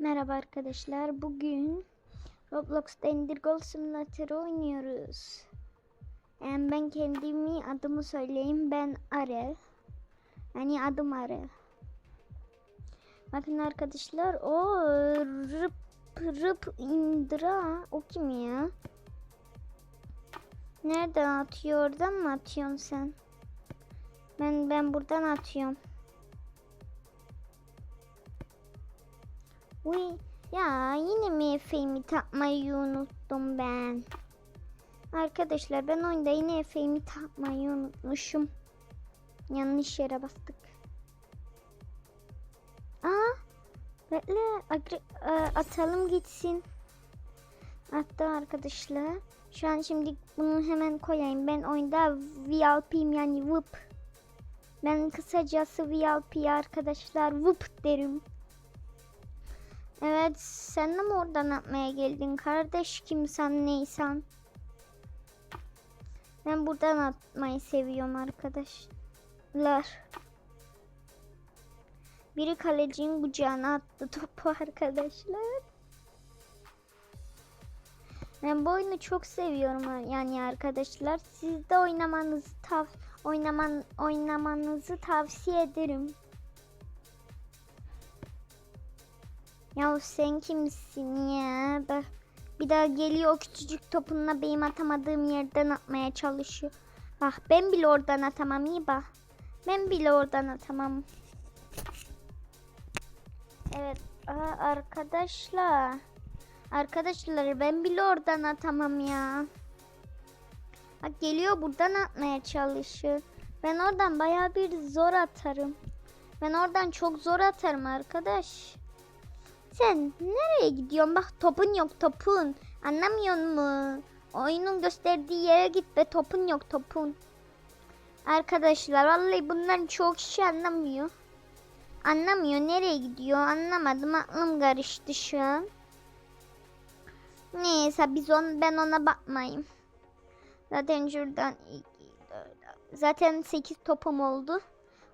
Merhaba arkadaşlar. Bugün Roblox'ta Endergol Simulator oynuyoruz. Yani ben kendimi adımı söyleyeyim. Ben Arel. Yani adım Arel. Bakın arkadaşlar o rıp rıp indira o kim ya? Nereden atıyor? Oradan mı atıyorsun sen? Ben ben buradan atıyorum. Uy ya yine mi efeğimi takmayı unuttum ben. Arkadaşlar ben oyunda yine efeğimi takmayı unutmuşum. Yanlış yere bastık. Aa bekle e, atalım gitsin. Attı arkadaşlar. Şu an şimdi bunu hemen koyayım. Ben oyunda VIP'yim yani VIP. Ben kısacası VIP arkadaşlar VIP derim. Evet sen de mi oradan atmaya geldin kardeş kimsen neysen. Ben buradan atmayı seviyorum arkadaşlar. Biri kalecinin kucağına attı topu arkadaşlar. Ben bu oyunu çok seviyorum yani arkadaşlar. Siz de oynamanızı tav oynaman oynamanızı tavsiye ederim. Ya sen kimsin ya? Bak, bir daha geliyor o küçücük topunla benim atamadığım yerden atmaya çalışıyor. Bak ben bile oradan atamam iyi bak. Ben bile oradan atamam. Evet aa, arkadaşlar. Arkadaşlar ben bile oradan atamam ya. Bak geliyor buradan atmaya çalışıyor. Ben oradan baya bir zor atarım. Ben oradan çok zor atarım arkadaş. Sen nereye gidiyorsun? Bak topun yok topun. Anlamıyor mu? Oyunun gösterdiği yere git be topun yok topun. Arkadaşlar vallahi bunların çok kişi anlamıyor. Anlamıyor nereye gidiyor anlamadım aklım karıştı şu an. Neyse biz on, ben ona bakmayayım. Zaten şuradan zaten 8 topum oldu.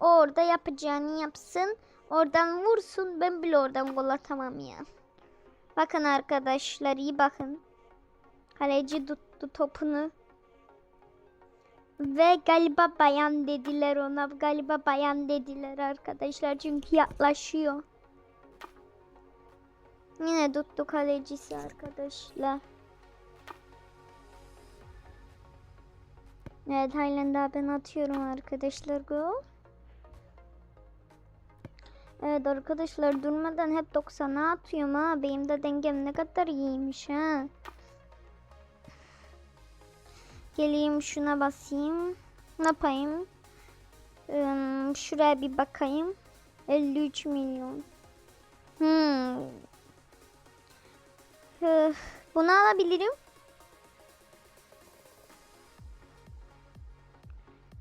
O orada yapacağını yapsın. Oradan vursun. Ben bile oradan gol atamam ya. Bakın arkadaşlar iyi bakın. Kaleci tuttu topunu. Ve galiba bayan dediler ona. Galiba bayan dediler arkadaşlar. Çünkü yaklaşıyor. Yine tuttu kalecisi arkadaşlar. Evet halen ben atıyorum arkadaşlar gol. Evet arkadaşlar durmadan hep 90'a atıyorum ha. Benim de dengem ne kadar iyiymiş ha. Geleyim şuna basayım. Ne yapayım? Ee, şuraya bir bakayım. 53 milyon. Hmm. Üf, Bunu alabilirim.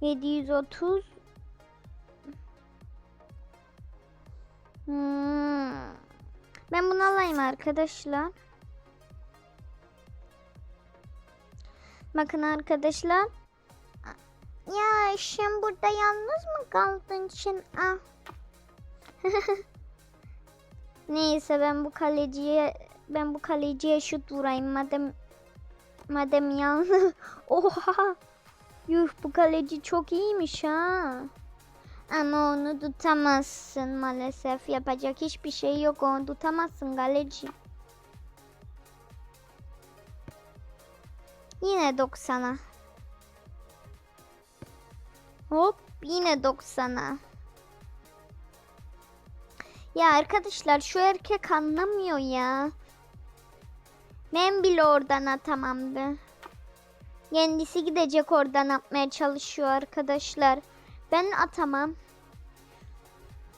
730 Hmm. Ben bunu alayım arkadaşlar. Bakın arkadaşlar. Ya sen burada yalnız mı kaldın için? Ah. Neyse ben bu kaleciye ben bu kaleciye şut vurayım madem madem yalnız. Oha. Yuh bu kaleci çok iyiymiş ha. Ama onu tutamazsın maalesef. Yapacak hiçbir şey yok. Onu tutamazsın galeci. Yine 90'a. Hop yine 90'a. Ya arkadaşlar şu erkek anlamıyor ya. Ben bile oradan atamamdı. Kendisi gidecek oradan atmaya çalışıyor arkadaşlar. Ben atamam.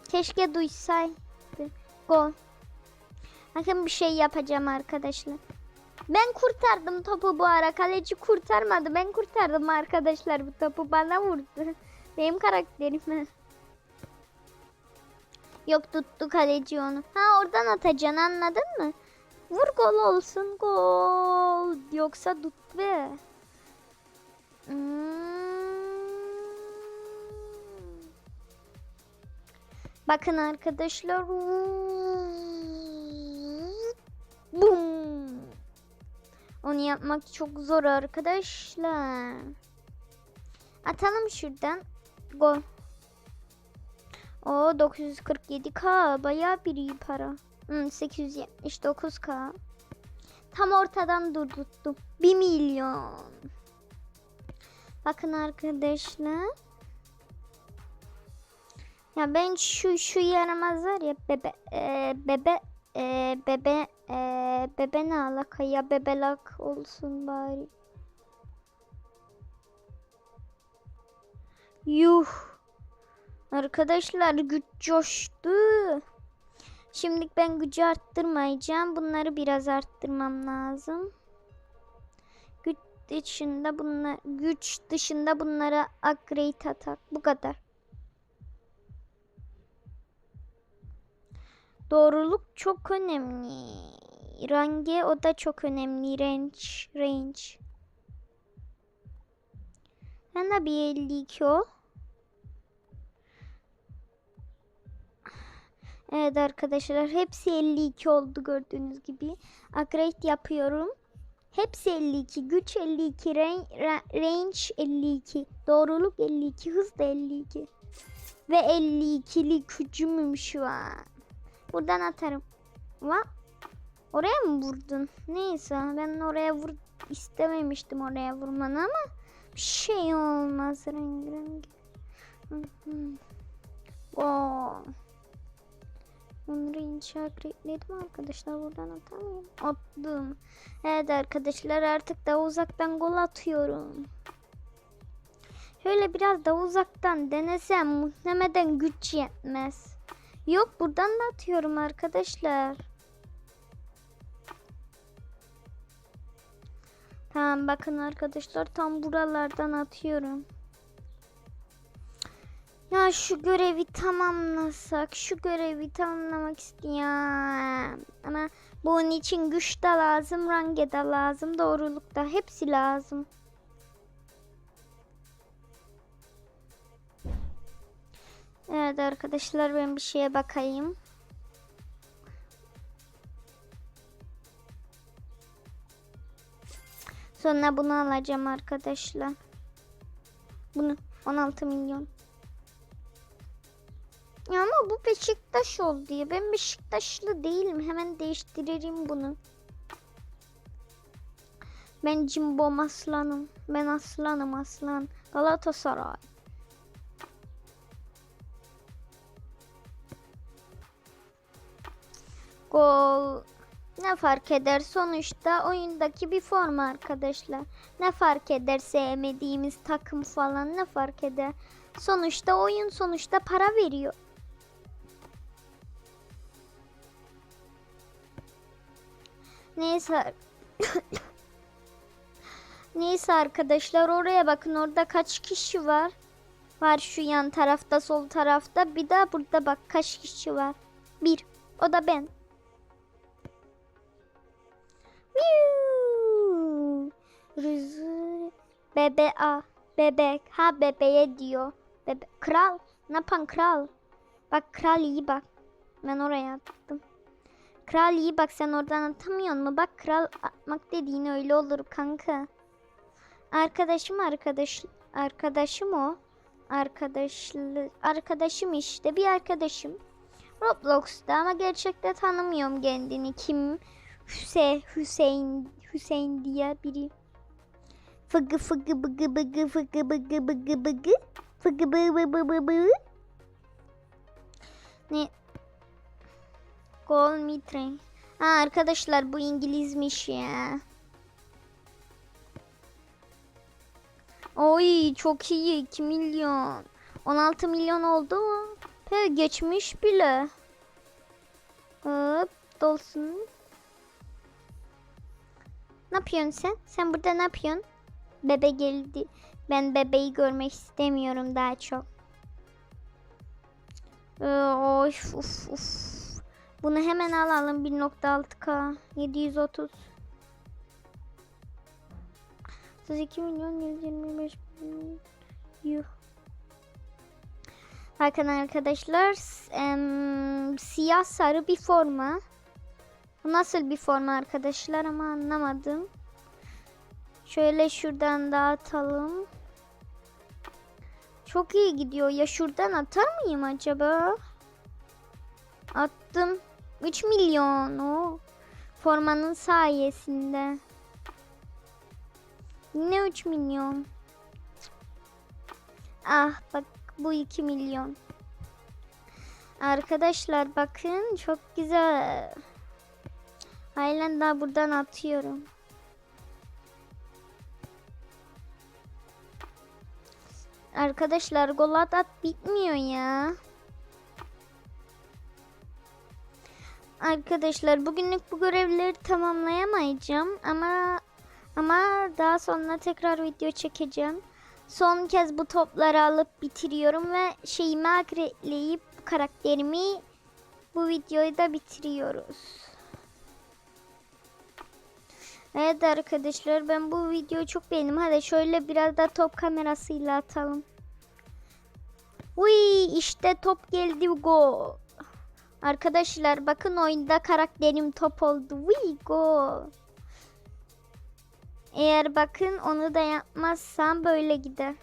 Keşke duysaydı. Gol. Bakın bir şey yapacağım arkadaşlar. Ben kurtardım topu bu ara. Kaleci kurtarmadı. Ben kurtardım arkadaşlar bu topu. Bana vurdu. Benim karakterime. Yok tuttu kaleci onu. Ha oradan atacaksın anladın mı? Vur gol olsun gol. Yoksa tut be. Hmm. Bakın arkadaşlar. Bum. Onu yapmak çok zor arkadaşlar. Atalım şuradan. Go. O 947k bayağı bir para. Hmm, 879k. Tam ortadan durdurdum. 1 milyon. Bakın arkadaşlar. Ya ben şu şu yaramaz var ya bebe e, bebe e, bebe e, bebe ne alaka ya bebelak olsun bari. Yuh. Arkadaşlar güç coştu. Şimdi ben gücü arttırmayacağım. Bunları biraz arttırmam lazım. Güç dışında bunlar güç dışında bunlara upgrade atak. Bu kadar. Doğruluk çok önemli. Range o da çok önemli. Range, range. Sen de bir 52 ol. Evet arkadaşlar hepsi 52 oldu gördüğünüz gibi. Upgrade yapıyorum. Hepsi 52. Güç 52. Range, range 52. Doğruluk 52. Hız da 52. Ve 52'lik gücümüm şu an. Buradan atarım. Va? Oraya mı vurdun? Neyse ben oraya vur istememiştim oraya vurmanı ama bir şey olmaz rengi rengi. Oo. Onları inşa ekledim arkadaşlar buradan atamıyorum. Attım. Evet arkadaşlar artık daha uzaktan gol atıyorum. Şöyle biraz daha uzaktan denesem muhtemelen güç yetmez. Yok buradan da atıyorum arkadaşlar. Tamam bakın arkadaşlar tam buralardan atıyorum. Ya şu görevi tamamlasak, şu görevi tamamlamak istiyorum. Ama bunun için güç de lazım, range de lazım, doğruluk da hepsi lazım. Evet arkadaşlar ben bir şeye bakayım. Sonra bunu alacağım arkadaşlar. Bunu 16 milyon. Ya ama bu Beşiktaş oldu ya. Ben Beşiktaşlı değilim. Hemen değiştiririm bunu. Ben Cimbom aslanım. Ben aslanım aslan. Galatasaray. Gol. Ne fark eder sonuçta oyundaki bir forma arkadaşlar. Ne fark eder sevmediğimiz takım falan ne fark eder. Sonuçta oyun sonuçta para veriyor. Neyse. Neyse arkadaşlar oraya bakın orada kaç kişi var. Var şu yan tarafta sol tarafta bir de burada bak kaç kişi var. Bir. O da ben. Rızı. Bebe a. Bebek. Ha bebeğe diyor. Bebe. Kral. Ne yapan kral? Bak kral iyi bak. Ben oraya attım. Kral iyi bak sen oradan atamıyor mu? Bak kral atmak dediğin öyle olur kanka. Arkadaşım arkadaş arkadaşım o. Arkadaşlı arkadaşım işte bir arkadaşım. Roblox'ta ama gerçekte tanımıyorum kendini. Kim? Hüse, Hüseyin Hüseyin diye biri. Fıgı fıgı bıgı bıgı fıgı bıgı bıgı bıgı. Fıgı bı bı bı bı. Ne? Gol mitre. Ha arkadaşlar bu İngilizmiş ya. Oy çok iyi 2 milyon. 16 milyon oldu mu? He geçmiş bile. Hop dolsun. Yapıyorsun sen? Sen burada ne yapıyorsun? Bebe geldi. Ben bebeği görmek istemiyorum daha çok. Ee, of of of. Bunu hemen alalım 1.6k 730 32 milyon 125 milyon Yuh. Bakın arkadaşlar em, siyah sarı bir forma. Bu nasıl bir forma arkadaşlar ama anlamadım. Şöyle şuradan dağıtalım. Çok iyi gidiyor. Ya şuradan atar mıyım acaba? Attım. 3 milyon o. Formanın sayesinde. Yine 3 milyon. Ah bak bu 2 milyon. Arkadaşlar bakın çok güzel. Halen daha buradan atıyorum. Arkadaşlar gol at bitmiyor ya. Arkadaşlar bugünlük bu görevleri tamamlayamayacağım ama ama daha sonra tekrar video çekeceğim. Son kez bu topları alıp bitiriyorum ve şeyimi agretleyip karakterimi bu videoyu da bitiriyoruz. Evet arkadaşlar ben bu videoyu çok beğendim. Hadi şöyle biraz da top kamerasıyla atalım. Uy işte top geldi go. Arkadaşlar bakın oyunda karakterim top oldu. Uy go. Eğer bakın onu da yapmazsam böyle gider.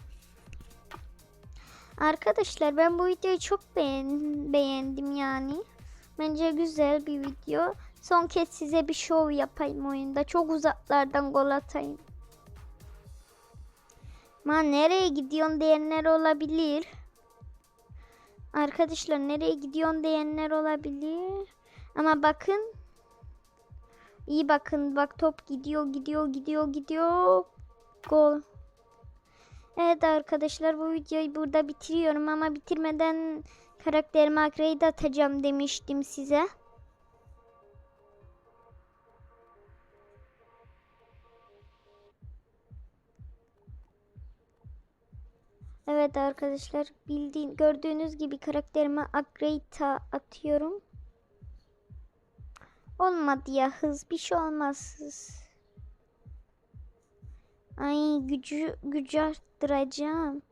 Arkadaşlar ben bu videoyu çok beğen beğendim yani. Bence güzel bir video. Son kez size bir şov yapayım oyunda. Çok uzaklardan gol atayım. Ma nereye gidiyorsun diyenler olabilir. Arkadaşlar nereye gidiyorsun diyenler olabilir. Ama bakın. İyi bakın bak top gidiyor gidiyor gidiyor gidiyor. Gol. Evet arkadaşlar bu videoyu burada bitiriyorum ama bitirmeden karakterimi upgrade atacağım demiştim size. Evet arkadaşlar bildiğin gördüğünüz gibi karakterime upgrade atıyorum. Olmadı ya hız bir şey olmaz hız. Ay gücü gücü arttıracağım.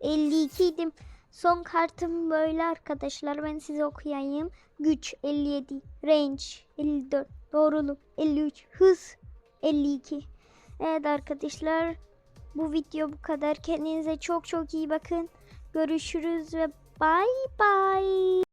52 idim. Son kartım böyle arkadaşlar. Ben size okuyayım. Güç 57, range 54, doğruluk 53, hız 52. Evet arkadaşlar bu video bu kadar. Kendinize çok çok iyi bakın. Görüşürüz ve bay bay.